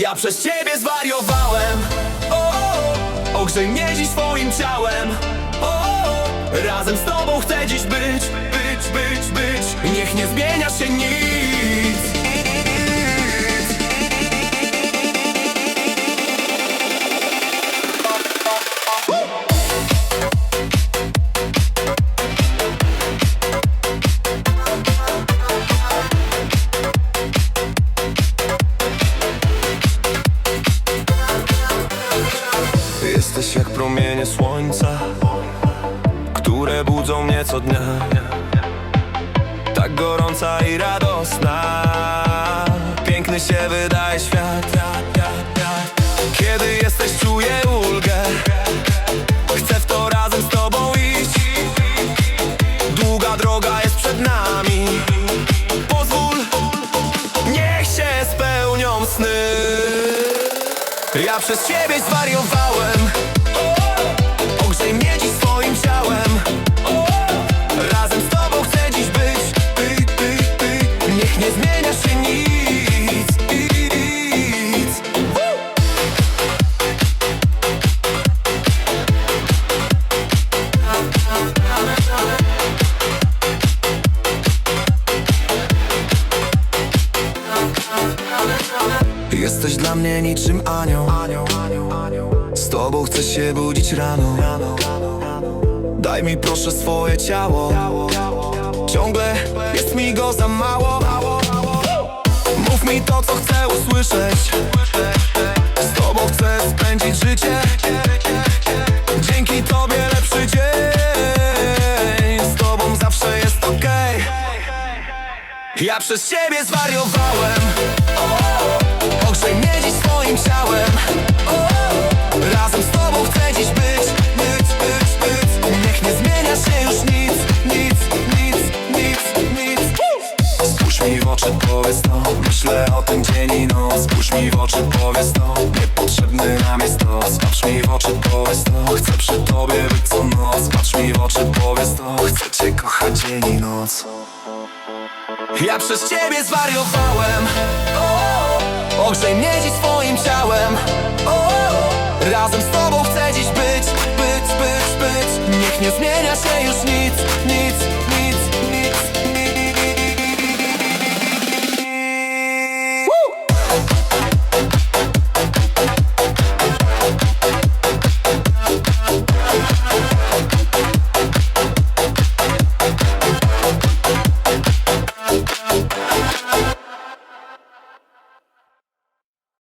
Ja przez ciebie zwariowałem. O, Ogrzej mnie dziś swoim ciałem. O, Razem z tobą chcę dziś być Być, być, być. Niech nie zmienia się nic promienie słońca Które budzą mnie co dnia. Tak gorąca i radosna Piękny się wydaje świat. Kiedy jesteś czuję ulgę Chcę w to razem z tobą iść. Długa droga jest przed nami. Pozwól Niech się spełnią sny. Ja przez ciebie zwariowałem Jesteś dla mnie niczym anioł. Z tobą chcę się budzić rano. Daj mi proszę swoje ciało. Ciągle jest mi go za mało. Mów mi to co chcę usłyszeć. Z tobą chcę spędzić życie. Dzięki tobie lepszy dzień. Z tobą zawsze jest okej. Ja przez ciebie zwariowałem oczy, powiedz to. Myślę o tym dzień i noc. Spójrz mi w oczy, powiedz to. Niepotrzebny nam jest to. Patrz mi w oczy, powiedz to. Chcę przy tobie być co noc. Patrz mi w oczy, powiedz to. Chcę cię kochać dzień i noc. Ja przez ciebie zwariowałem. O, Ogrzej mnie dziś swoim ciałem. O, Razem z tobą chcę dziś być Być, być, być. Niech nie zmienia się już nic, nic,